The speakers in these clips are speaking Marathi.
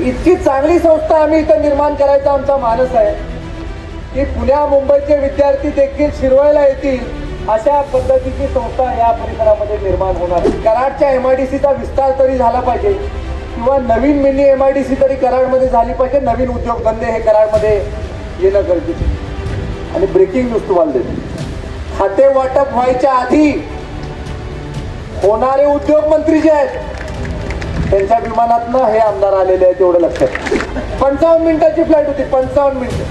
इतकी चांगली संस्था आम्ही इथं निर्माण करायचा आमचा मानस आहे. की पुण्या मुंबईचे विद्यार्थी देखील शिरवायला येतील अशा पद्धतीची संस्था या परिसरामध्ये निर्माण होणार कराडच्या एम आय डी सीचा विस्तार तरी झाला पाहिजे किंवा नवीन mini M I D C तरी कराडमध्ये झाली पाहिजे. नवीन उद्योगधंदे हे कराडमध्ये येणं गरजेचं आणि ब्रेकिंग न्यूज तुम्हाला देते. खाते वाटप व्हायच्या आधी होणारे उद्योगमंत्री जे आहेत त्यांच्या विमानातनं हे आमदार आलेले आहेत एवढं लक्षात. पंचावन्न मिनिटाची फ्लाईट होती पंचावन्न मिनिटं.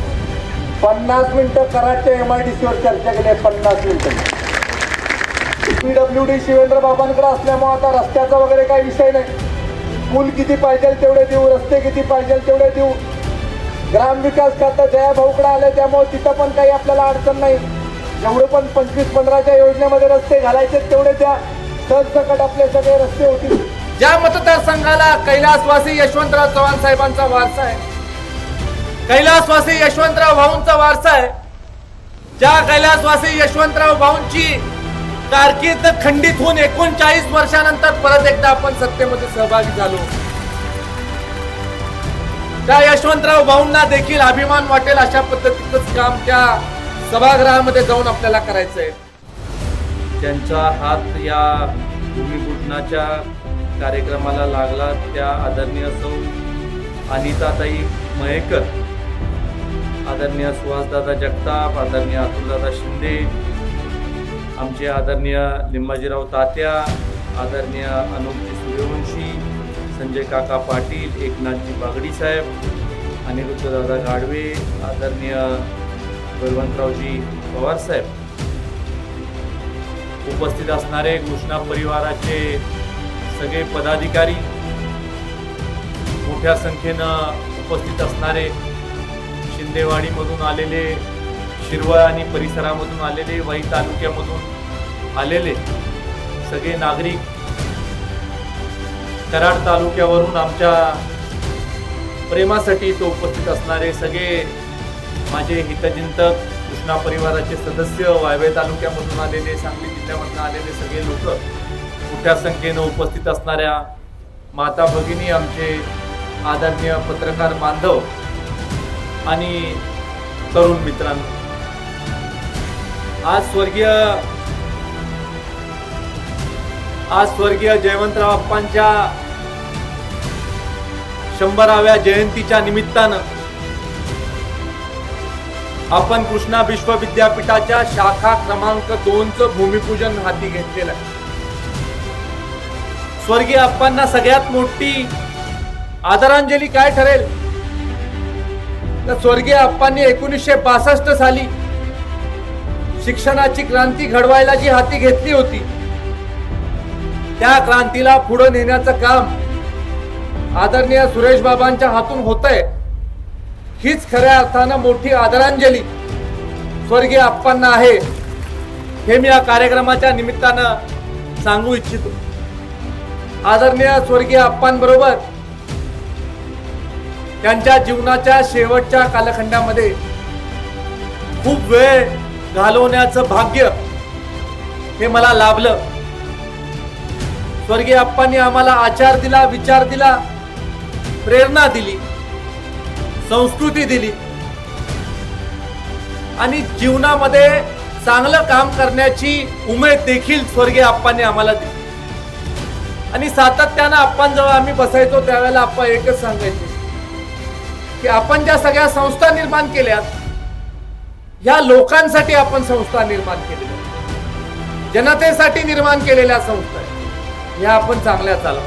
पन्नास मिनिटं कराडच्या एम आय डी सीवर चर्चा केली आहे पन्नास मिनिटं. पीडब्ल्यू डी शिवेंद्र बाबांकडे असल्यामुळे आता रस्त्याचा वगैरे काही विषय नाही. पूल किती पाहिजे तेवढे देऊ रस्ते किती पाहिजे तेवढे देऊ. ग्रामविकास खातं जया भाऊकडे आल्या त्यामुळे तिथं पण काही आपल्याला अडचण नाही. जेवढे पण पंचवीस पंधराच्या योजनेमध्ये रस्ते घालायचे तेवढे त्या सकट आपले सगळे रस्ते होतील. ज्या मतदारसंघाला कैलासवासी यशवंतराव चव्हाण साहेबांचा वारसा आहे कैलासवासी यशवंतराव भाऊंचा वारसा आहे ज्या कैलासवासी यशवंतराव भाऊंची कारकीर्द खंडित होऊन एकोणचाळीस वर्षानंतर परत एकदा आपण सत्तेमध्ये सहभागी झालो. त्या यशवंतराव भाऊंना देखील अभिमान वाटेल अशा पद्धतीचंच काम त्या सभागृहामध्ये जाऊन आपल्याला करायचंय. त्यांचा हात या भूमिपूजनाच्या कार्यक्रमाला लागला त्या आदरणीय सौ अनिताताई मयेकर आदरणीय सुहासदादा जगताप आदरणीय अतुलदादा शिंदे आमचे आदरणीय लिंबाजीराव तात्या आदरणीय अनुपजी सूर्यवंशी संजय काका पाटील एकनाथजी बागडी साहेब अनिरुद्धदादा गाडवे आदरणीय बळवंतरावजी पवारसाहेब उपस्थित असणारे कृष्णा परिवाराचे सगळे पदाधिकारी मोठ्या संख्येनं उपस्थित असणारे शिंदेवाडीमधून आलेले शिरवळ आणि परिसरामधून आलेले वाई तालुक्यामधून आलेले सगळे नागरिक कराड तालुक्यावरून आमच्या प्रेमासाठी तो उपस्थित असणारे सगळे माझे हितचिंतक कृष्णा परिवाराचे सदस्य वायवे तालुक्यामधून आलेले सांगली जिल्ह्यामधून आलेले सगळे लोक मोठ्या संख्येनं उपस्थित असणाऱ्या माता भगिनी आमचे आदरणीय पत्रकार बांधव आणि तरुण मित्रांनो. आज स्वर्गीय आज स्वर्गीय जयवंतराव अप्पांच्या शंभराव्या जयंतीच्या निमित्तानं आपण कृष्णा विश्वविद्यापीठाच्या शाखा क्रमांक दोनचं भूमिपूजन हाती घेतलेलं आहे. स्वर्गीय अप्पांना सगळ्यात मोठी आदरांजली काय ठरेल? तर स्वर्गीय अप्पांनी एकोणीसशे बासष्ट साली शिक्षणाची क्रांती घडवायला जी हाती घेतली होती त्या क्रांतीला पुढे नेण्याचं काम आदरणीय सुरेश बाबांच्या हातून होत आहे हीच खऱ्या अर्थानं मोठी आदरांजली स्वर्गीय अप्पांना आहे हे मी या कार्यक्रमाच्या निमित्तानं सांगू इच्छितो. आदरणीय स्वर्गीय अप्पांबरोबर त्यांच्या जीवनाच्या शेवटच्या कालखंडामध्ये खूप वेळ घालवण्याचं भाग्य हे मला लाभलं. स्वर्गीय अप्पांनी आम्हाला आचार दिला विचार दिला प्रेरणा दिली संस्कृती दिली आणि जीवनामध्ये चांगलं काम करण्याची उमेद देखील स्वर्गीय आप्पांनी आम्हाला दिली. आणि सातत्यानं आप्पांजवळ आम्ही बसायचो त्यावेळेला आप्पा एकच सांगायचे की आपण ज्या सगळ्या संस्था निर्माण केल्यात ह्या लोकांसाठी आपण संस्था निर्माण केलेल्या जनतेसाठी निर्माण केलेल्या संस्था ह्या आपण चांगल्या चालवा.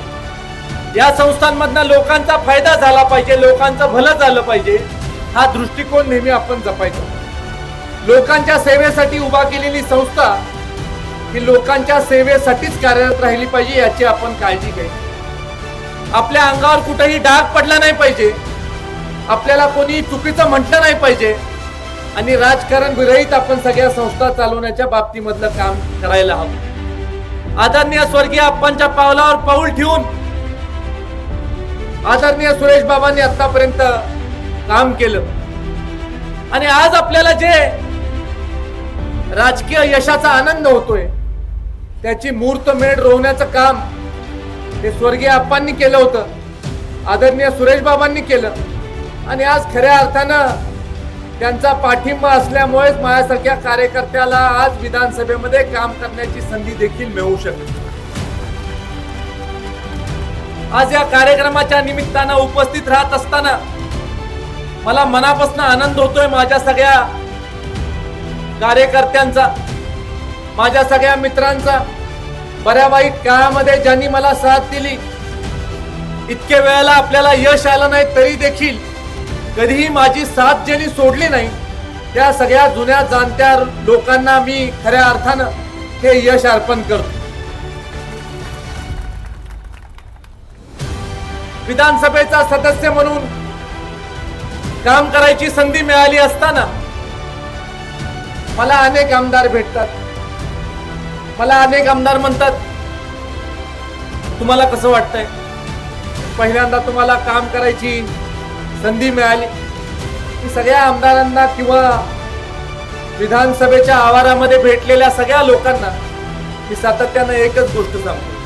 या संस्थांमधनं लोकांचा फायदा झाला पाहिजे लोकांचं भलं झालं पाहिजे हा दृष्टिकोन नेहमी आपण जपायचा. लोकांच्या सेवेसाठी उभा केलेली संस्था ही लोकांच्या सेवेसाठीच कार्यरत राहिली पाहिजे याची आपण काळजी घ्यायची. आपल्या अंगावर कुठेही डाग पडला नाही पाहिजे. आपल्याला कोणी चुकीचं म्हटलं नाही पाहिजे. आणि राजकारण विरहित आपण सगळ्या संस्था चालवण्याच्या बाबतीमधलं काम करायला हवं. आदरणीय स्वर्गीय आप्पांच्या पावलावर पाऊल ठेवून आदरणीय सुरेश बाबांनी आतापर्यंत काम केलं. आणि आज आपल्याला जे राजकीय यशाचा आनंद होतोय त्याची मूर्तमेढ रोवण्याचं काम ते स्वर्गीय आप्पांनी केलं होतं. आदरणीय सुरेश बाबांनी केलं. आणि आज खऱ्या अर्थानं त्यांचा पाठिंबा असल्यामुळेच माझ्यासारख्या कार्यकर्त्याला आज विधानसभेमध्ये काम करण्याची संधी देखील मिळू शकते. आज या कार्यक्रमाच्या निमित्तानं उपस्थित राहत असताना मला मनापासून आनंद होतोय माझ्या सगळ्या कार्यकर्त्यांचा. माझ्या सगळ्या मित्रांचा बऱ्या वाईट काळामध्ये ज्यांनी मला साथ दिली इतके वेळेला आपल्याला यश आलं नाही तरी देखील कधीही माझी साथ ज्यांनी सोडली नाही त्या सगळ्या जुन्या जाणत्या लोकांना मी खऱ्या अर्थानं हे यश अर्पण करतो. विधानसभेचा सदस्य म्हणून काम करायची संधी मिळाली असताना मला अनेक आमदार भेटतात. मला अनेक आमदार म्हणतात तुम्हाला कसं वाटतंय? पहिल्यांदा तुम्हाला काम करायची संधी मिळाली. की सगळ्या आमदारांना किंवा विधानसभेच्या आवारामध्ये भेटलेल्या सगळ्या लोकांना मी सातत्यानं एकच गोष्ट सांगतो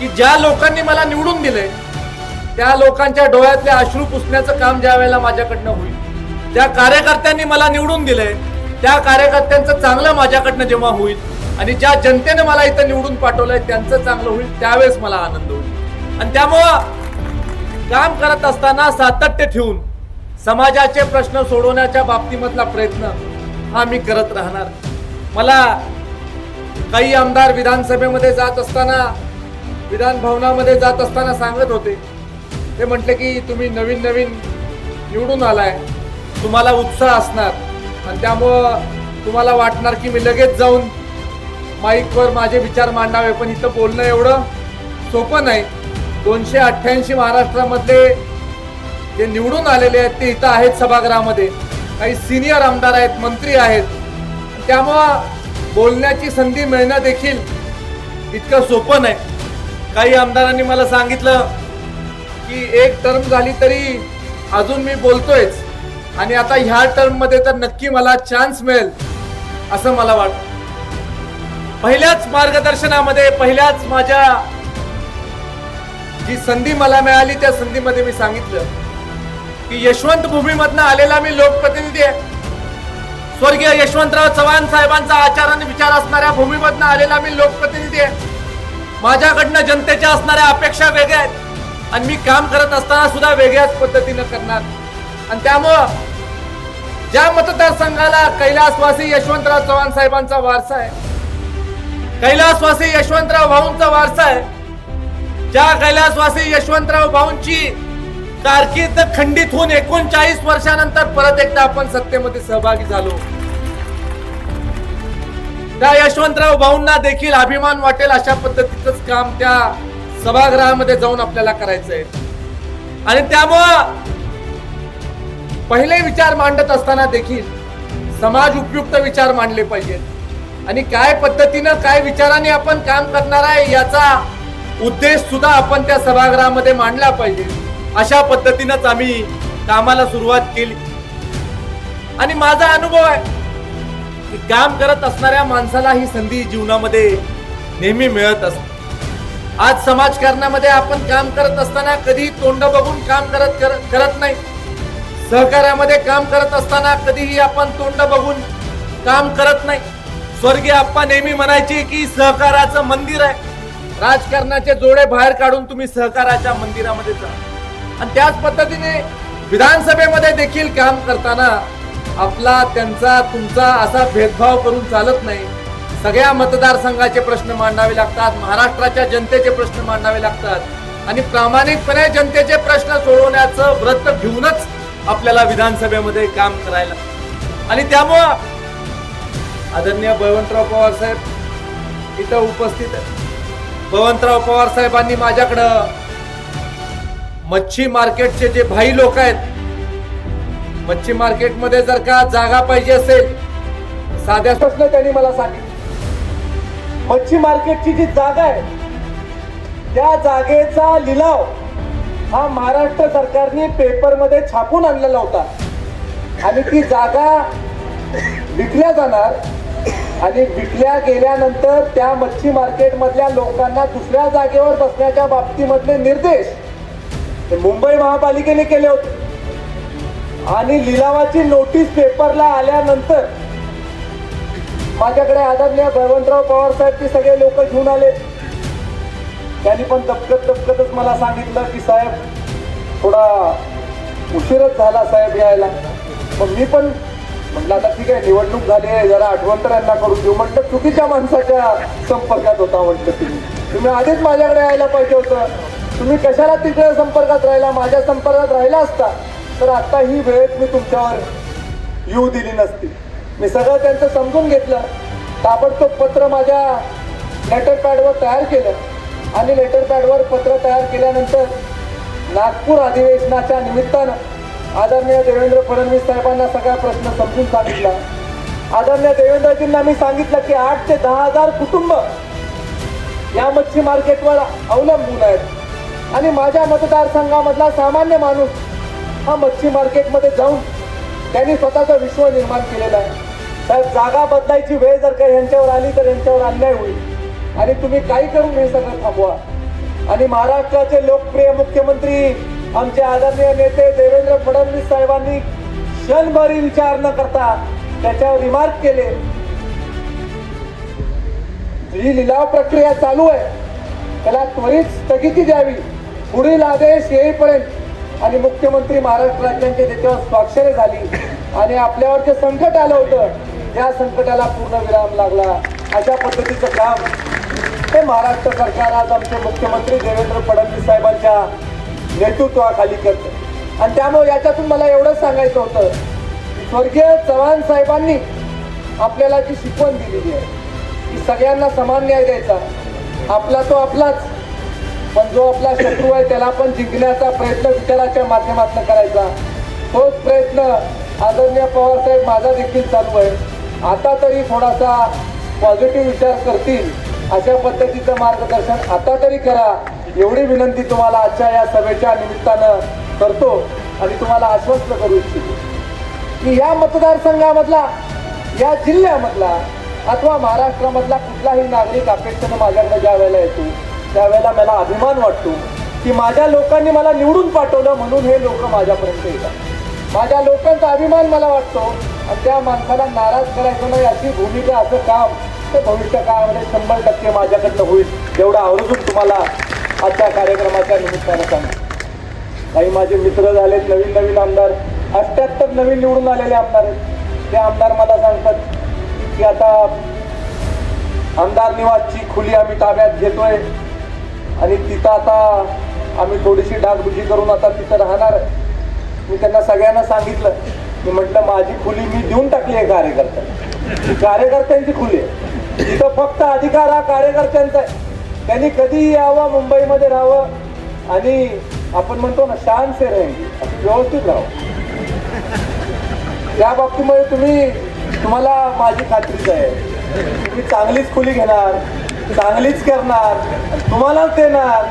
की ज्या लोकांनी मला निवडून दिलंय त्या लोकांच्या डोळ्यातले अश्रू पुसण्याचं काम ज्या वेळेला माझ्याकडनं होईल ज्या कार्यकर्त्यांनी मला निवडून दिलंय त्या कार्यकर्त्यांचं चांगलं माझ्याकडनं जेव्हा होईल आणि ज्या जनतेने मला इथं निवडून पाठवलंय त्यांचं चांगलं होईल त्यावेळेस मला आनंद होईल. आणि त्यामुळं काम करत असताना सातत्य ठेवून समाजाचे प्रश्न सोडवण्याच्या बाबतीमधला प्रयत्न हा मी करत राहणार. मला काही आमदार विधानसभेमध्ये जात असताना विधान भवनामध्ये जात असताना सांगत होते. ते म्हटले की तुम्ही नवीन नवीन निवडून आलाय. तुम्हाला उत्साह असणार. आणि त्यामुळं तुम्हाला वाटणार की मी लगेच जाऊन माईकवर माझे विचार मांडावे पण इथं बोलणं एवढं सोपं नाही. दोनशे अठ्ठ्याऐंशी महाराष्ट्रामधले जे निवडून आलेले आहेत ते इथं आहेत सभागृहामध्ये. काही सिनियर आमदार आहेत मंत्री आहेत. त्यामुळं बोलण्याची संधी मिळणं देखील इतकं सोपं नाही. काही आमदारांनी मला सांगितलं की एक टर्म झाली तरी अजून मी बोलतोयच. आणि आता ह्या टर्ममध्ये तर नक्की मला चान्स मिळेल असं मला वाटतं. पहिल्याच मार्गदर्शनामध्ये पहिल्याच माझ्या जी संधी मला मिळाली त्या संधीमध्ये मी सांगितलं की यशवंत भूमीमधनं आलेला मी लोकप्रतिनिधी आहे. स्वर्गीय यशवंतराव चव्हाण साहेबांचा आचार आणि विचार असणाऱ्या भूमीमधनं आलेला मी लोकप्रतिनिधी आहे. माझ्याकडनं जनतेच्या असणाऱ्या अपेक्षा वेगळ्या आहेत. आणि मी काम करत असताना सुद्धा वेगळ्याच पद्धतीनं करणार. आणि त्यामुळं ज्या मतदारसंघाला कैलासवासी यशवंतराव चव्हाण साहेबांचा वारसा आहे कैलासवासी यशवंतराव भाऊंचा वारसा आहे. ज्या कैलासवासी यशवंतराव भाऊंची कारकीर्द खंडित होऊन एकोणचाळीस वर्षानंतर परत एकदा आपण सत्तेमध्ये सहभागी झालो. त्या यशवंतराव भाऊंना देखील अभिमान वाटेल अशा पद्धतीचंच काम त्या सभागृहामध्ये जाऊन आपल्याला करायचंय आणि त्यामुळं पहिले विचार मांडत असताना देखील समाज उपयुक्त विचार मांडले पाहिजेत. आणि काय पद्धतीनं काय विचाराने आपण काम करणार आहे याचा उद्देश सुद्धा आपण त्या सभागृहामध्ये मांडला पाहिजे. अशा पद्धतीनंच आम्ही कामाला सुरुवात केली. आणि माझा अनुभव आहे की काम करत असणाऱ्या माणसाला ही संधी जीवनामध्ये नेहमी मिळत असते. आज समाजकारणामध्ये आपण काम करत असताना कधी तोंड बघून काम करत करत नाही. सहकार्यामध्ये काम करत असताना कधीही आपण तोंड बघून काम करत नाही. स्वर्गीय आप्पा नेहमी म्हणायचे की सहकाराचं मंदिर आहे. राजकारणाचे जोडे बाहेर काढून तुम्ही सहकाराच्या मंदिरामध्ये जा. आणि त्याच पद्धतीने विधानसभेमध्ये देखील काम करताना आपला त्यांचा तुमचा असा भेदभाव करून चालत नाही. सगळ्या मतदारसंघाचे प्रश्न मांडावे लागतात महाराष्ट्राच्या जनतेचे प्रश्न मांडावे लागतात. आणि प्रामाणिकपणे जनतेचे प्रश्न सोडवण्याचं व्रत घेऊनच आपल्याला विधानसभेमध्ये काम करायला. आणि त्यामुळं आदरणीय बळवंतराव पवार साहेब इथं उपस्थित बळवंतराव पवार साहेबांनी माझ्याकडं मच्छी मार्केटचे जे भाई लोक आहेत मच्छी मार्केटमध्ये जर का जागा पाहिजे असेल साध्या प्रश्न त्यांनी मला सांगितलं. मच्छी मार्केटची जी जागा आहे त्या जागेचा लिलाव हा महाराष्ट्र सरकारने पेपरमध्ये छापून आणलेला होता. आणि ती जागा विकल्या जाणार आणि विकल्या गेल्यानंतर त्या मच्छी मार्केट मधल्या लोकांना दुसऱ्या जागेवर बसण्याच्या बाबतीमधले निर्देश ते मुंबई महापालिकेने केले होते. आणि लिलावाची नोटीस पेपरला आल्यानंतर माझ्याकडे आदरणीय बळवंतराव पवार साहेब ते सगळे लोक घेऊन आले. त्यांनी पण दपकत दपकतच मला सांगितलं की साहेब थोडा उशीरच झाला साहेब यायला. मग मी पण म्हटलं आता ठीक आहे निवडणूक झाली आहे जरा आठवण तर यांना करून देऊ. म्हटलं चुकीच्या माणसाच्या संपर्कात होता म्हटलं तुम्ही. तुम्ही आधीच माझ्याकडे यायला पाहिजे होतं. तुम्ही कशाला तिकडे संपर्कात राहिला? माझ्या संपर्कात राहिला असता. तर आता ही वेळ मी तुमच्यावर येऊ दिली नसती. मी सगळं त्यांचं समजून घेतलं. ताबडतोब पत्र माझ्या लेटर पॅडवर तयार केलं. आणि लेटर पॅडवर पत्र तयार केल्यानंतर नागपूर अधिवेशनाच्या निमित्तानं आदरणीय देवेंद्र फडणवीस साहेबांना सगळा प्रश्न समजून सांगितला. आदरणीय देवेंद्रजींना मी सांगितलं की आठ ते दहा हजार कुटुंब या मच्छी मार्केटवर अवलंबून आहेत. आणि माझ्या मतदारसंघामधला सामान्य माणूस हा मच्छी मार्केटमध्ये जाऊन त्यांनी स्वतःचं विश्व निर्माण केलेलं आहे. साहेब जागा बदलायची वेळ जर काही यांच्यावर आली तर यांच्यावर अन्याय होईल. आणि तुम्ही काही करून हे सगळं थांबवा. आणि महाराष्ट्राचे लोकप्रिय मुख्यमंत्री आमचे आदरणीय नेते देवेंद्र फडणवीस साहेबांनी क्षणभरी विचार न करता त्याच्यावर रिमार्क केले. जी लिलाव प्रक्रिया चालू आहे त्याला त्वरित स्थगिती द्यावी. पुढील आदेश येईपर्यंत आणि मुख्यमंत्री महाराष्ट्र राज्यांची त्याच्यावर स्वाक्षरी झाली आणि आपल्यावर जे संकट आलं होतं त्या संकटाला पूर्ण विराम लागला. अशा पद्धतीचं काम हे महाराष्ट्र सरकार आज आमचे मुख्यमंत्री देवेंद्र फडणवीस साहेबांच्या नेतृत्वाखाली करतं. आणि त्यामुळे याच्यातून मला एवढंच सांगायचं होतं की स्वर्गीय चव्हाण साहेबांनी आपल्याला जी शिकवण दिलेली आहे की सगळ्यांना समान न्याय द्यायचा. आपला तो आपलाच. पण जो आपला शत्रू आहे त्याला पण जिंकण्याचा प्रयत्न विचाराच्या माध्यमातून करायचा. तोच प्रयत्न आदरणीय पवार साहेब माझा देखील चालू आहे. आता तरी थोडासा पॉझिटिव्ह विचार करतील अशा पद्धतीचं मार्गदर्शन आता तरी करा. एवढी विनंती तुम्हाला आजच्या या सभेच्या निमित्तानं करतो आणि तुम्हाला आश्वस्त करू इच्छितो. की या मतदारसंघामधला या जिल्ह्यामधला अथवा महाराष्ट्रामधला कुठलाही नागरिक अपेक्षेनं माझ्याकडे ज्या वेळेला येतो त्यावेळेला मला अभिमान वाटतो की माझ्या लोकांनी मला निवडून पाठवलं म्हणून हे लोक माझ्यापर्यंत येतात. माझ्या लोकांचा अभिमान मला वाटतो आणि त्या माणसाला नाराज करायचं नाही अशी भूमिका असं काम ते भविष्य काळामध्ये शंभर टक्के माझ्याकडनं होईल एवढं आवर्जून तुम्हाला आजच्या कार्यक्रमाच्या निमित्तानं सांगतो काही माझे मित्र झालेत नवीन नवीन आमदार अष्ट्याहत्तर नवीन निवडून आलेले आमदार आहेत. ते आमदार मला सांगतात की आता आमदार निवासची खुली आम्ही ताब्यात घेतोय आणि तिथं आता आम्ही थोडीशी डागडुजी करून आता तिथं राहणार आहे. मी त्यांना सगळ्यांना सांगितलं. मी म्हटलं माझी खुली मी देऊन टाकली आहे कार्यकर्त्यांना. कार्यकर्त्यांची खुली आहे. तिथं फक्त अधिकार हा कार्यकर्त्यांचा आहे. त्यांनी कधीही यावं मुंबईमध्ये राहावं आणि आपण म्हणतो ना शान से राहील असं व्यवस्थित राहावं. त्या बाबतीमध्ये तुम्ही तुम्हाला माझी खात्रीच आहे. तुम्ही चांगलीच खुली घेणार चांगलीच करणार तुम्हालाच देणार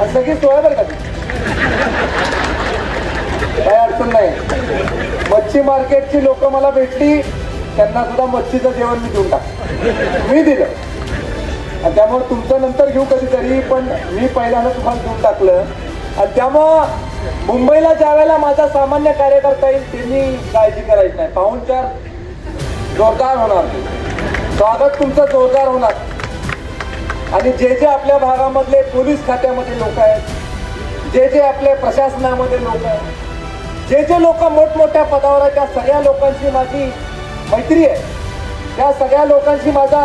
आणि सगळी सोय बरं का काही अडचण नाही. मच्छी मार्केटची लोक मला भेटली त्यांना सुद्धा मच्छीचं जेवण मी देऊन टाक मी दिलं. आणि त्यामुळे तुमचं नंतर घेऊ कधीतरी पण मी पहिल्यांदा तुम्हाला घेऊन टाकलं. आणि त्यामुळं मुंबईला ज्या वेळेला माझा सामान्य कार्यकर्ता येईल त्यांनी काळजी करायची नाही. पाहुणचार जोरदार होणार. स्वागत तुमचं जोरदार होणार. आणि जे जे आपल्या भागामधले पोलीस खात्यामध्ये लोक आहेत जे जे आपल्या प्रशासनामध्ये लोक आहेत जे जे लोक मोठमोठ्या पदावर आहेत त्या सगळ्या लोकांची माझी मैत्री आहे. त्या सगळ्या लोकांशी माझा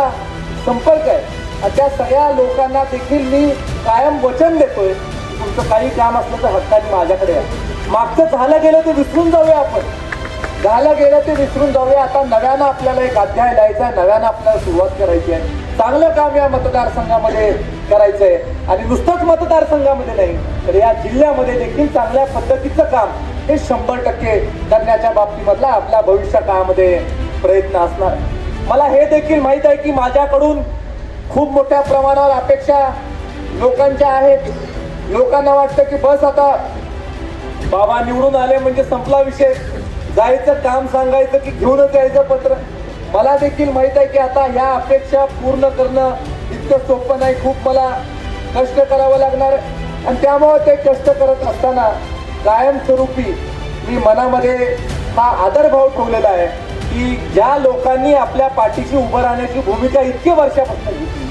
संपर्क आहे. अशा सगळ्या लोकांना देखील मी कायम वचन देतोय. तुमचं काही काम असलं तर हक्काने माझ्याकडे आहे मागचं झालं गेलं ते विसरून जाऊया आपण. झालं गेलं ते विसरून जाऊया. आता नव्यानं आपल्याला एक अध्याय लिहायचा आहे. नव्यानं आपल्याला सुरुवात करायची आहे. चांगलं काम या मतदारसंघामध्ये करायचं आहे आणि नुसतंच मतदारसंघामध्ये नाही तर या जिल्ह्यामध्ये देखील चांगल्या पद्धतीचं काम हे शंभर टक्के करण्याच्या बाबतीमधला आपल्या भविष्य काळामध्ये प्रयत्न असणार मला हे देखील माहीत आहे की माझ्याकडून खूप मोठ्या प्रमाणावर अपेक्षा लोकांच्या आहेत. लोकांना वाटतं की बस आता बाबा निवडून आले म्हणजे संपला विषय. जायचं काम सांगायचं की घेऊनच यायचं पत्र. मला देखील माहीत आहे की आता ह्या अपेक्षा पूर्ण करणं इतकं सोपं नाही. खूप मला कष्ट करावं लागणार. आणि त्यामुळे ते कष्ट करत असताना कायमस्वरूपी मी मनामध्ये हा आदरभाव ठेवलेला आहे. की ज्या लोकांनी आपल्या पाठीशी उभं राहण्याची भूमिका इतके वर्षापासून घेतली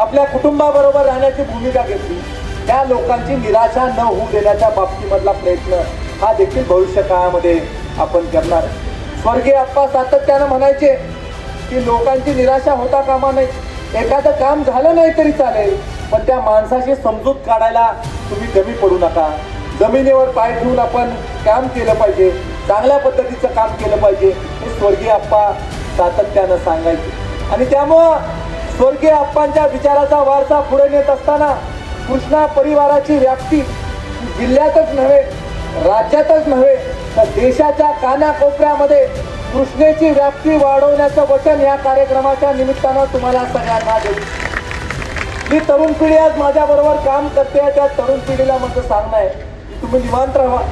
आपल्या कुटुंबाबरोबर राहण्याची भूमिका घेतली त्या लोकांची निराशा न होऊ देण्याच्या बाबतीमधला प्रयत्न हा देखील भविष्य काळामध्ये आपण करणार. स्वर्गीय अप्पा सातत्यानं म्हणायचे की लोकांची निराशा होता कामा नये. एखादं काम झालं नाही तरी चालेल पण त्या माणसाशी समजूत काढायला तुम्ही कमी पडू नका. जमिनीवर पाय ठेवून आपण काम केलं पाहिजे चांगल्या पद्धतीचं काम केलं पाहिजे. स्वर्गीय आप्पा सातत्यानं सांगायचे. आणि त्यामुळं स्वर्गीय अप्पांच्या विचाराचा वारसा पुढे नेत असताना कृष्णा परिवाराची व्याप्ती जिल्ह्यातच नव्हे राज्यातच नव्हे तर देशाच्या कानाकोपऱ्यामध्ये कृष्णेची व्याप्ती वाढवण्याचं वचन या कार्यक्रमाच्या निमित्तानं तुम्हाला सगळ्यांना देतो जी तरुण पिढी आज माझ्याबरोबर काम करते त्या तरुण पिढीला माझं सांगणं आहे की तुम्ही निवांत राहा.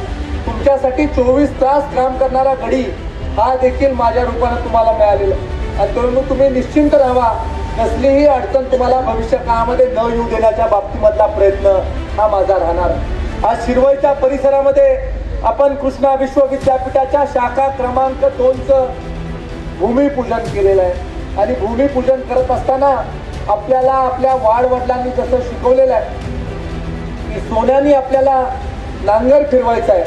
तुमच्यासाठी चोवीस तास काम करणारा घडी हा देखील माझ्या रूपानं तुम्हाला मिळालेला आणि तरुण तुम्ही निश्चिंत राहा. कसलीही अडचण तुम्हाला भविष्य काळामध्ये न येऊ देण्याच्या बाबतीमधला प्रयत्न हा माझा राहणार आज शिरवईच्या परिसरामध्ये आपण कृष्णा विश्वविद्यापीठाच्या शाखा क्रमांक दोनचं भूमिपूजन केलेलं आहे. आणि भूमिपूजन करत असताना आपल्याला आपल्या वाडवडिलांनी जसं शिकवलेलं आहे की सोन्यानी आपल्याला नांगर फिरवायचा आहे.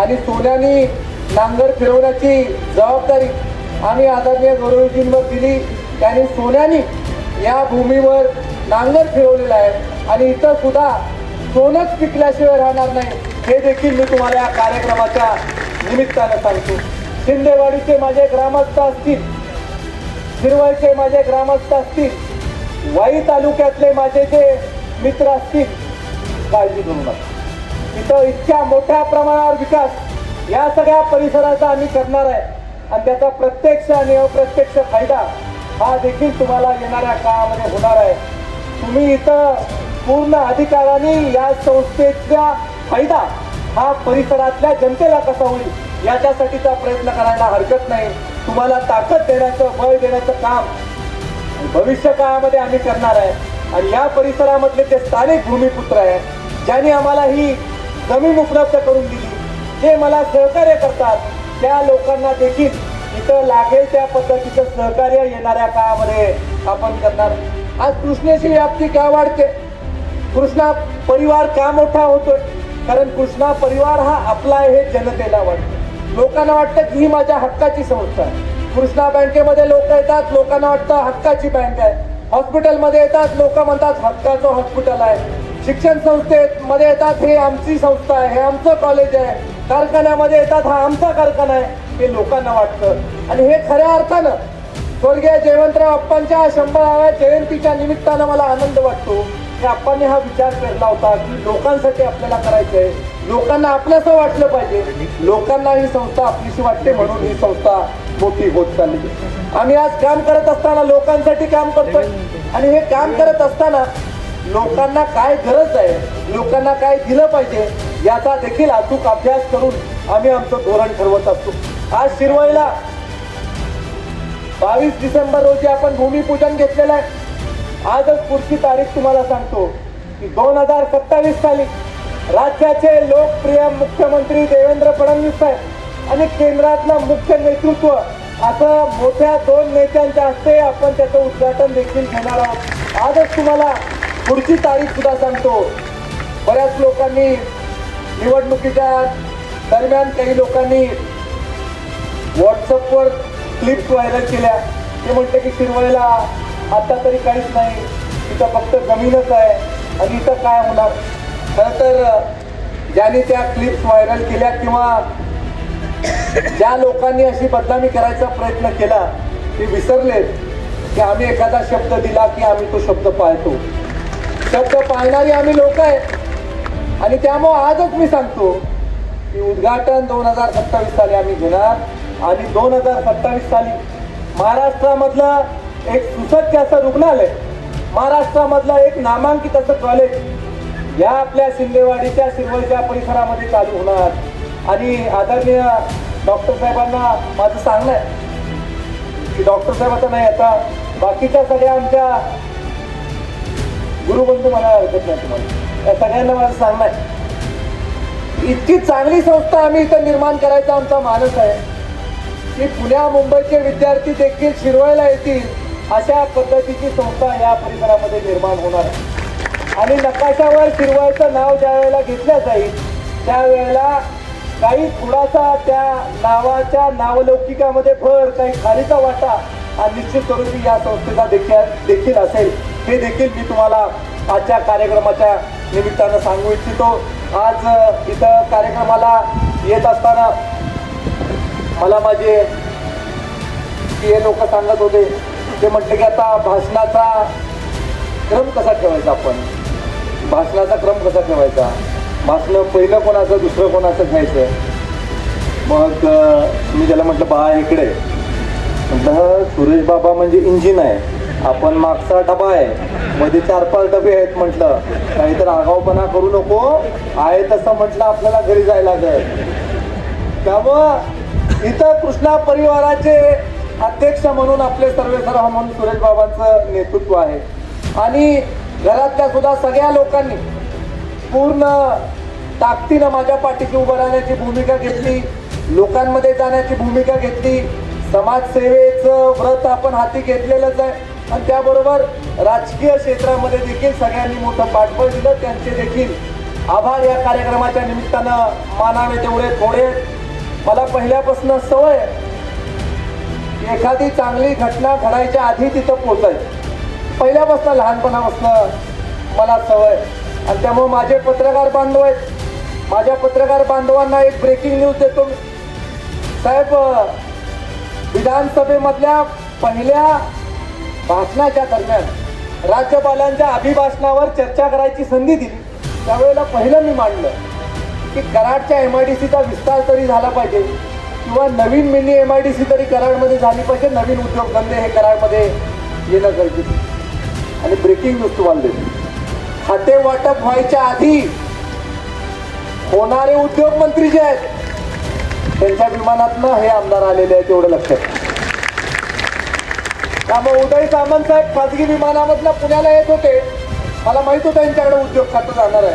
आणि सोन्यानी नांगर फिरवण्याची जबाबदारी आम्ही आदरणीय गौरवजींवर दिली. त्यांनी सोन्याने या भूमीवर नांगर फिरवलेला आहे आणि इथं सुद्धा सोनच पिकल्याशिवाय राहणार नाही. हे देखील मी तुम्हाला या कार्यक्रमाच्या निमित्तानं सांगतो. शिंदेवाडीचे माझे ग्रामस्थ असतील शिरवाईचे माझे ग्रामस्थ असतील वाई तालुक्यातले माझे जे मित्र असतील काळजी करू नका. इथं इतक्या मोठ्या प्रमाणावर विकास या सगळ्या परिसराचा आम्ही करणार आहे. आणि त्याचा प्रत्यक्ष आणि अप्रत्यक्ष फायदा हा देखील तुम्हाला येणाऱ्या काळामध्ये होणार आहे. तुम्ही इथं पूर्ण अधिकाराने या संस्थेचा फायदा हा परिसरातल्या जनतेला कसा होईल याच्यासाठीचा प्रयत्न करायला हरकत नाही. तुम्हाला ताकद देण्याचं बळ देण्याचं काम भविष्य काळामध्ये आम्ही करणार आहे. आणि या परिसरामधले जे स्थानिक भूमिपुत्र आहे ज्यांनी आम्हाला ही जमीन उपलब्ध करून दिली जे मला सहकार्य करतात. त्या लोकांना देखील इथं लागेल त्या पद्धतीचं सहकार्य येणाऱ्या काळामध्ये आपण करणार. आज कृष्णेची व्याप्ती का वाढते? कृष्णा परिवार का मोठा होतोय? कारण कृष्णा परिवार हा आपला आहे हे जनतेला वाटतं. लोकांना वाटतं की ही माझ्या हक्काची संस्था आहे. कृष्णा बँकेमध्ये लोक येतात लोकांना वाटतं हक्काची बँक आहे. हॉस्पिटलमध्ये येतात लोक म्हणतात हक्काचं हॉस्पिटल आहे. शिक्षण संस्थेमध्ये येतात हे आमची संस्था आहे हे आमचं कॉलेज आहे. कारखान्यामध्ये येतात हा आमचा कारखाना आहे हे लोकांना वाटतं. आणि हे खऱ्या अर्थानं स्वर्गीय जयवंतराव अप्पांच्या शंभराव्या जयंतीच्या निमित्तानं मला आनंद वाटतो. की अप्पांनी हा विचार केला होता की लोकांसाठी आपल्याला करायचं आहे. लोकांना आपलंसं वाटलं पाहिजे. लोकांना ही संस्था आपलीशी वाटते म्हणून ही संस्था मोठी होत चालली. आम्ही आज काम करत असताना लोकांसाठी काम करतोय. आणि हे काम करत असताना लोकांना काय गरज आहे लोकांना काय दिलं पाहिजे याचा देखील अचूक अभ्यास करून आम्ही आमचं धोरण ठरवत असतो. आज शिरवाईला बावीस डिसेंबर रोजी आपण भूमिपूजन घेतलेलं आहे. आजच पुढची तारीख तुम्हाला सांगतो की दोन हजार सत्तावीस साली राज्याचे लोकप्रिय मुख्यमंत्री देवेंद्र फडणवीस साहेब आणि केंद्रातलं मुख्य नेतृत्व असं मोठ्या दोन नेत्यांच्या हस्ते आपण त्याचं उद्घाटन देखील घेणार आहोत. आजच तुम्हाला पुढची तारीख सुद्धा सांगतो. बऱ्याच लोकांनी निवडणुकीच्या दरम्यान काही लोकांनी व्हॉट्सअपवर क्लिप्स व्हायरल केल्या. ते म्हणते की शिरवळीला आता तरी काहीच नाही. तिथं फक्त जमीनच आहे आणि इथं काय होणार? खरं तर ज्याने त्या क्लिप्स व्हायरल केल्या किंवा ज्या लोकांनी अशी बदनामी करायचा प्रयत्न केला ते विसरलेत. की आम्ही एखादा शब्द दिला की आम्ही तो शब्द पाळतो. शब्द पाळणारी आम्ही लोक आहे. आणि त्यामुळं आजच मी सांगतो की उद्घाटन दोन हजार सत्तावीस साली आम्ही घेणार. आणि दोन हजार सत्तावीस साली महाराष्ट्रामधलं एक सुसज्ज असं रुग्णालय महाराष्ट्रामधलं एक नामांकित असं कॉलेज या आपल्या शिंदेवाडीच्या शिरवळच्या परिसरामध्ये चालू होणार. आणि आदरणीय डॉक्टर साहेबांना माझं सांगणं आहे. की डॉक्टर साहेब नाही आता बाकीच्या सगळ्या आमच्या गुरुबंधू मला हरकत नाही तुम्हाला. या सगळ्यांना मला सांगणं आहे. इतकी चांगली संस्था आम्ही इथं निर्माण करायचा आमचा मानस आहे. की पुण्या मुंबईचे विद्यार्थी देखील शिरवायला येतील अशा पद्धतीची संस्था या परिसरामध्ये निर्माण होणार आहे. आणि नकाशावर शिरवायचं नाव ज्या वेळेला घेतलं जाईल त्यावेळेला काही थोडासा त्या नावाच्या नावलौकिकामध्ये भर काही खालीचा वाटा हा निश्चित स्वरूपी या संस्थेचा देखील देखील असेल. हे देखील मी तुम्हाला आजच्या कार्यक्रमाच्या निमित्तानं सांगू इच्छितो. आज इथं कार्यक्रमाला येत असताना मला माझे हे लोक सांगत होते. ते म्हटले की आता भाषणाचा क्रम कसा ठेवायचा आपण? भाषणाचा क्रम कसा ठेवायचा? भाषण पहिलं कोणाचं दुसरं कोणाचं घ्यायचं? मग मी त्याला म्हटलं बा इकडे म्हटलं सुरेश बाबा म्हणजे इंजिन आहे. आपण मागचा डबा आहे. मध्ये चार पाच डबे आहेत म्हटलं. काहीतर आगाऊपणा करू नको. आहे तसं म्हटलं आपल्याला घरी जायला लागेल. त्यामुळं इथं कृष्णा परिवाराचे अध्यक्ष म्हणून आपले सर्वेसर्व म्हणून सुरेश बाबांचं नेतृत्व आहे. आणि घरातल्या सुद्धा सगळ्या लोकांनी पूर्ण ताकदीनं माझ्या पाठीशी उभं राहण्याची भूमिका घेतली. लोकांमध्ये जाण्याची भूमिका घेतली. समाजसेवेचं व्रत आपण हाती घेतलेलंच आहे. आणि त्याबरोबर राजकीय क्षेत्रामध्ये देखील सगळ्यांनी मोठं पाठबळ दिलं. त्यांचे देखील आभार या कार्यक्रमाच्या निमित्तानं मानावे तेवढे थोडे. मला पहिल्यापासून सवय एखादी चांगली घटना घडायच्या आधी तिथं पोचाय पहिल्यापासून लहानपणापासून मला सवय आणि त्यामुळे माझे पत्रकार बांधव आहेत. माझ्या पत्रकार बांधवांना एक ब्रेकिंग न्यूज देतो साहेब विधानसभेमधल्या पहिल्या भाषणाच्या दरम्यान राज्यपालांच्या अभिभाषणावर चर्चा करायची संधी दिली. त्यावेळेला पहिलं मी मांडलं की कराडच्या एम आय डी सीचा विस्तार तरी झाला पाहिजे किंवा नवीन mini M I D C तरी कराडमध्ये झाली पाहिजे नवीन उद्योगधंदे हे कराडमध्ये येणं गरजेचं आणि ब्रेकिंग न्यूज तुम्हाला देते. खाते वाटप व्हायच्या आधी होणारे उद्योग मंत्री जे आहेत त्यांच्या विमानातनं हे आमदार आलेले आहेत एवढं लक्षात. त्यामुळे उदय सामंत साहेब खाजगी विमानामधनं पुण्याला येत होते. मला माहीत होतं यांच्याकडे उद्योग खातं जाणार आहे.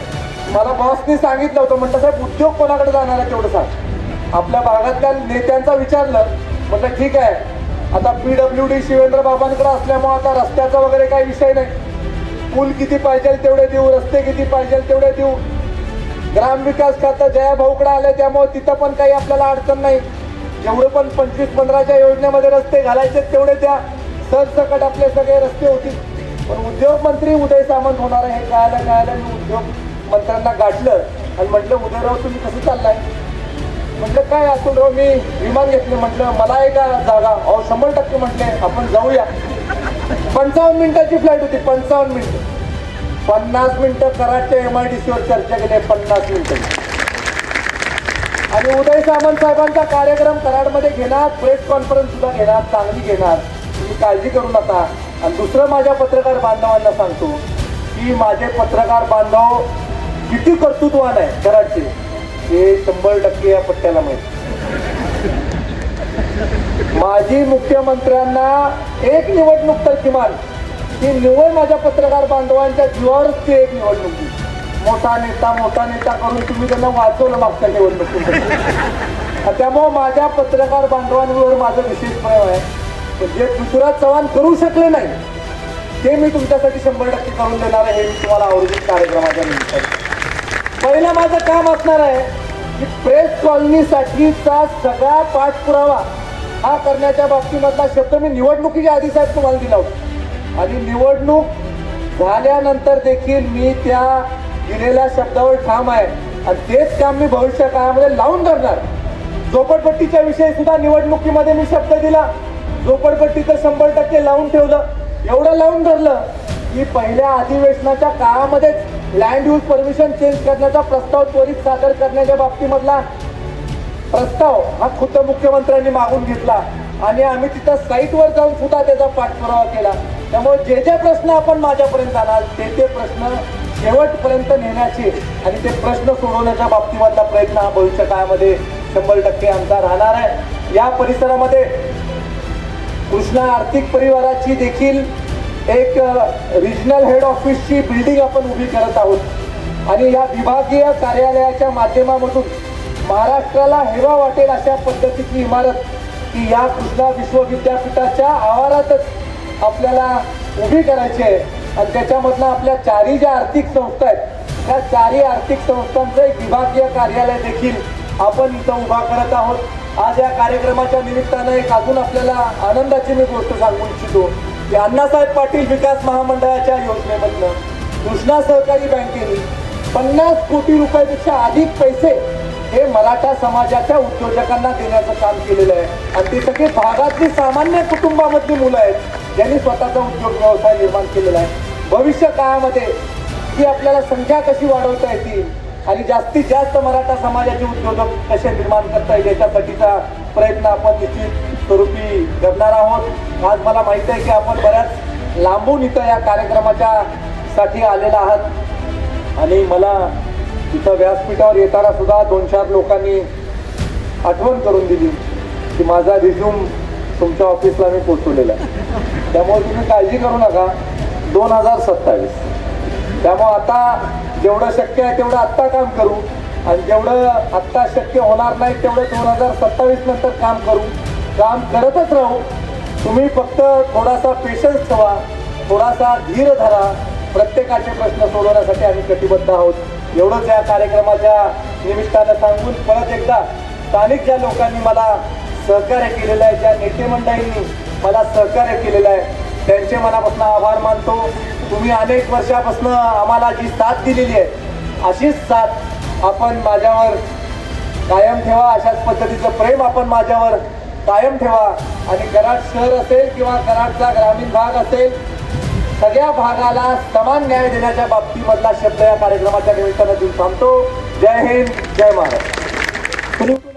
मला बॉसने सांगितलं होतं म्हटलं साहेब उद्योग कोणाकडे जाणार आहे तेवढं सांग. आपल्या भागातल्या नेत्यांचा विचारलं. म्हटलं ठीक आहे. आता पी डब्ल्यू डी शिवेंद्र बाबांकडे असल्यामुळे आता रस्त्याचा वगैरे काही विषय नाही. पूल किती पाहिजे तेवढे देऊ रस्ते किती पाहिजे तेवढे देऊ. ग्रामविकास खातं जया भाऊकडे आलं त्यामुळे तिथं पण काही आपल्याला अडचण नाही. जेवढं पण पंचवीस पंधराच्या योजनेमध्ये रस्ते घालायचे तेवढे त्या सरसकट आपले सगळे रस्ते होतील. पण उद्योग मंत्री उदय सामंत होणार आहे हे कळायला कळायला मी उद्योग मंत्र्यांना गाठलं आणि म्हटलं उदयराव तुम्ही कसं चाललाय? म्हटलं काय असेल राव मी विमान घेतले. म्हटलं मला एका जागा अहो शंभर टक्के म्हटले आपण जाऊया. पंचावन्न मिनिटाची फ्लाईट होती पंचावन्न मिनिटं. पन्नास मिनिटं कराडच्या एम आय डी सीवर चर्चा केली आहे, पन्नास मिनिटं. आणि उदय सामंत साहेबांचा कार्यक्रम कराडमध्ये घेणार प्रेस कॉन्फरन्स सुद्धा घेणार चांगली घेणार. तुम्ही काळजी करू नका. आणि दुसरं माझ्या पत्रकार बांधवांना सांगतो की माझे पत्रकार बांधव किती कर्तृत्वान आहे कराडचे. हे शंभर टक्के या पट्ट्याला माहीत. माजी मुख्यमंत्र्यांना एक निवडणूक तर किमान ती निवड माझ्या पत्रकार बांधवांच्या जीवावरच ती एक निवडणूक. दिली. मोठा नेता मोठा नेता करून तुम्ही त्यांना वाचवलं मागच्या निवडणुकीत त्यामुळं माझ्या पत्रकार बांधवांवर माझं विशेष प्रेम आहे. म्हणजे जे पृथ्वीराज चव्हाण करू शकले नाही ते मी तुमच्यासाठी शंभर टक्के करून देणार आहे हे मी तुम्हाला आवडीच्या कार्यक्रमाच्या निमित्तानं. पहिलं माझं काम असणार आहे की प्रेस कॉलनीसाठीचा सगळा पाठपुरावा हा करण्याच्या बाबतीमधला शब्द मी निवडणुकीच्या आधी साहेब तुम्हाला दिला होता. आणि निवडणूक झाल्यानंतर देखील मी त्या दिलेल्या शब्दावर ठाम आहे. आणि तेच काम मी भविष्य काळामध्ये लावून धरणार. झोपडपट्टीच्या विषयी सुद्धा निवडणुकीमध्ये मी शब्द दिला. झोपडपट्टीचं शंभर टक्के लावून ठेवलं. एवढं लावून धरलं की पहिल्या अधिवेशनाच्या काळामध्येच लँड यूज परमिशन चेंज करण्याचा प्रस्ताव त्वरित सादर करण्याच्या बाबतीमधला प्रस्ताव हा खुद्द मुख्यमंत्र्यांनी मागून घेतला. आणि आम्ही तिथं साईटवर जाऊन सुद्धा त्याचा पाठपुरावा केला. त्यामुळे जे जे प्रश्न आपण माझ्यापर्यंत आणाल ते ते प्रश्न शेवटपर्यंत नेण्याचे आणि ते प्रश्न सोडवण्याच्या बाबतीमधला प्रयत्न हा भविष्य काळामध्ये शंभर टक्के आमचा राहणार आहे. या परिसरामध्ये कृष्णा आर्थिक परिवाराची देखील एक रिजनल हेड ऑफिसची बिल्डिंग आपण उभी करत आहोत. आणि या विभागीय कार्यालयाच्या माध्यमामधून महाराष्ट्राला हेवा वाटेल अशा पद्धतीची इमारत की या कृष्णा विश्वविद्यापीठाच्या आवारातच आपल्याला उभी करायची आहे. आणि त्याच्यामधनं आपल्या चारही ज्या आर्थिक संस्था आहेत त्या चारही आर्थिक संस्थांचं एक विभागीय कार्यालय देखील आपण इथं उभा करत आहोत. आज या कार्यक्रमाच्या निमित्तानं एक अजून आपल्याला आनंदाची मी गोष्ट सांगू इच्छितो. की अण्णासाहेब पाटील विकास महामंडळाच्या योजनेमधनं कृष्णा सहकारी बँकेने पन्नास कोटी रुपयापेक्षा अधिक पैसे हे मराठा समाजाच्या उद्योजकांना देण्याचं काम केलेलं आहे. आणि ते सगळे भागातली सामान्य कुटुंबामधली मुलं आहेत. ज्यांनी स्वतःचा उद्योग व्यवसाय निर्माण केलेला आहे भविष्य काळामध्ये ती आपल्याला संख्या कशी वाढवता येतील आणि जास्तीत जास्त मराठा समाजाचे उद्योजक कसे निर्माण करता येईल याच्यासाठीचा प्रयत्न आपण निश्चित स्वरूपी करणार आहोत. आज मला माहिती आहे की आपण बऱ्याच लांबून इथं या कार्यक्रमाच्या साठी आलेला आहात. आणि मला इथं व्यासपीठावर येताना सुद्धा दोन चार लोकांनी आठवण करून दिली की माझा रिझ्यूम तुमच्या ऑफिसला मी पोचवलेला आहे. त्यामुळे तुम्ही काळजी करू नका. दोन हजार सत्तावीस. त्यामुळं आता जेवढं शक्य आहे तेवढं आत्ता काम करू. आणि जेवढं आत्ता शक्य होणार नाही तेवढं दोन हजार सत्तावीस नंतर काम करू. काम करतच राहू. तुम्ही फक्त थोडासा पेशन्स ठेवा. थोडासा धीर धरा. प्रत्येकाचे प्रश्न सोडवण्यासाठी आम्ही कटिबद्ध आहोत. एवढंच या कार्यक्रमाच्या निमित्तानं सांगून परत एकदा स्थानिक ज्या लोकांनी मला सहकार्य केलेलं आहे ज्या नेते मंडळींनी मला सहकार्य केलेलं आहे. त्यांचे मनापासून आभार मानतो. तुम्ही अनेक वर्षापासून आम्हाला जी साथ दिलेली आहे अशीच साथ आपण माझ्यावर कायम ठेवा. अशाच पद्धतीचं प्रेम आपण माझ्यावर कायम ठेवा. आणि कराड शहर असेल किंवा कराडचा ग्रामीण भाग असेल सगळ्या भागाला समान न्याय देण्याच्या बाबतीमधला शब्द या कार्यक्रमाच्या निमित्तानं देऊन थांबतो. जय हिंद जय महाराष्ट्र.